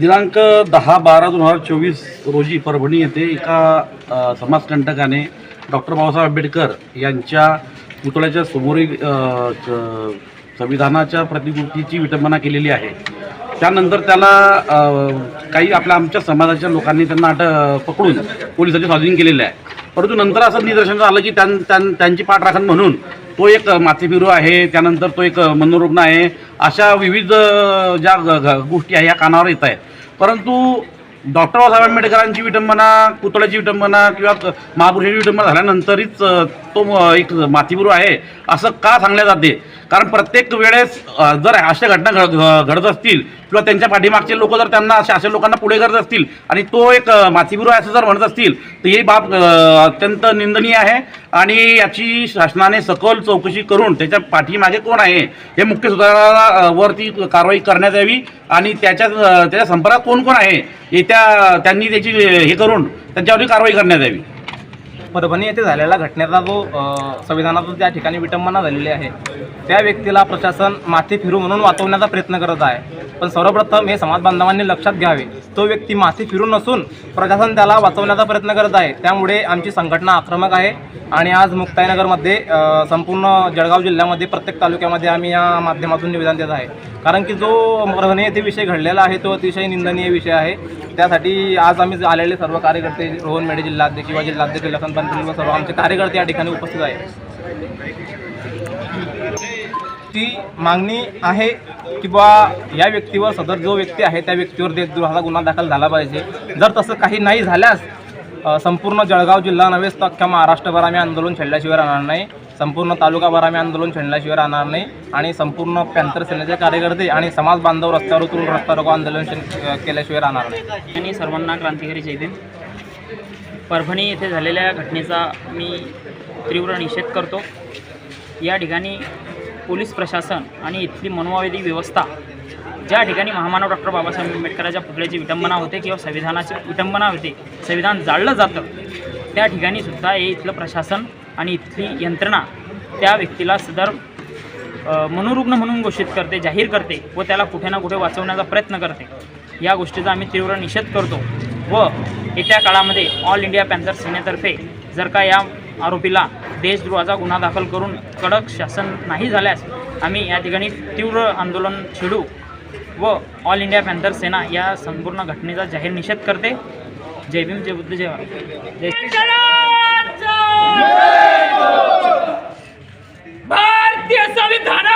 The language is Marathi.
दिनांक दहा बारा दोन हजार चोवीस रोजी परभणी येथे एका समाजकंटकाने डॉक्टर बाबासाहेब आंबेडकर यांच्या पुतळ्याच्या समोरील च- संविधानाच्या प्रतिकृतीची विटंबना केलेली आहे. त्यानंतर त्याला काही आपल्या आमच्या समाजाच्या लोकांनी त्यांना अट पकडून पोलिसांचे स्वाधीन केलेलं आहे. परंतु नंतर असं निदर्शन आलं की त्यां त्यां- त्यांची पाठराखण म्हणून तो एक माथेफिरू आहे त्यानंतर तो एक मनोरुग्ण आहे अशा विविध ज्या ग- गोष्टी आहे या कानावर येत आहेत. परंतु डॉक्टर बाबासाहेब आंबेडकरांची विटंबना पुतळ्याची विटंबना किंवा महापुरुषाची विटंबना झाल्यानंतरच तो एक मातीबुरू आहे असं का सांगल्या जाते कारण प्रत्येक वेळेस जर अशा घटना घड घडत असतील किंवा त्यांच्या पाठीमागचे लोक जर त्यांना अशा अशा लोकांना पुढे करत असतील आणि तो एक माथीबिरू आहे असं जर म्हणत असतील तर ही बाब अत्यंत निंदनीय आहे. आणि याची शासनाने सखोल चौकशी करून त्याच्या पाठीमागे कोण आहे हे मुख्य सुधारणावरती कारवाई करण्यात यावी. आणि त्याच्या त्याच्या संपर्कात कोण कोण आहे येत्या त्यांनी त्याची हे करून त्यांच्यावरती कारवाई करण्यात यावी. परभणी येथे झालेल्या घटनेचा जो संविधानाचा त्या ठिकाणी विटंबना झालेली आहे त्या व्यक्तीला प्रशासन माथी फिरू म्हणून वाचवण्याचा प्रयत्न करत आहे. पण सर्वप्रथम हे समाज बांधवांनी लक्षात घ्यावे. तो व्यक्ती माथी फिरू नसून प्रशासन त्याला वाचवण्याचा प्रयत्न करत आहे. त्यामुळे आमची संघटना आक्रमक आहे आणि आज मुक्ताईनगरमध्ये संपूर्ण जळगाव जिल्ह्यामध्ये प्रत्येक तालुक्यामध्ये आम्ही या माध्यमातून निवेदन देत आहे. कारण की जो परभणी येथे विषय घडलेला आहे तो अतिशय निंदनीय विषय आहे. त्यासाठी आज आम्ही आलेले सर्व कार्यकर्ते रोहन मेढे जिल्हाध्यक्ष किंवा जिल्हाध्यक्ष लखन पाटील सर्व आमचे कार्यकर्ते या ठिकाणी उपस्थित आहेत. ती मागणी आहे की बा या व्यक्तीवर सदर जो व्यक्ती आहे त्या व्यक्तीवर देशद्रोहाचा गुन्हा दाखल झाला पाहिजे. जर तसं काही नाही झाल्यास संपूर्ण जळगाव जिल्हा नव्हेच तर अख्ख्या महाराष्ट्रभर आम्ही आंदोलन छेडल्याशिवाय राहणार नाही. संपूर्ण तालुकाभर आम्ही आंदोलन छेडल्याशिवाय राहणार नाही. आणि संपूर्ण पॅन्थर सेनेचे कार्यकर्ते आणि समाज बांधव रस्त्यावर उतरून रस्ता रोको आंदोलन केल्याशिवाय राहणार नाही. आणि सर्वांना क्रांतिकारी जय परभणी येथे झालेल्या घटनेचा मी तीव्र निषेध करतो. या ठिकाणी पोलीस प्रशासन आणि इथली मनोवादी व्यवस्था ज्या ठिकाणी महामानव डॉक्टर बाबासाहेब आंबेडकरांच्या पुतळ्याची विटंबना होते किंवा संविधानाची विटंबना होते संविधान जाळलं जातं त्या ठिकाणी सुद्धा हे इथलं प्रशासन आणि इथली यंत्रणा त्या व्यक्तीला सदर मनोरुग्ण म्हणून घोषित करते जाहीर करते व त्याला कुठे ना कुठे वाचवण्याचा प्रयत्न करते. या गोष्टीचा आम्ही तीव्र निषेध करतो व येत्या काळामध्ये ऑल इंडिया पॅन्थर सेनेतर्फे जर का या आरोपीला देशद्रोहाचा गुन्हा दाखल करून कडक शासन नाही झाल्यास आम्ही या ठिकाणी तीव्र आंदोलन छेडू व ऑल इंडिया पॅन्थर सेना या संपूर्ण घटनेचा जाहीर निषेध करते जय भीम जय बुद्ध जय भारत. जय भारतीय संविधान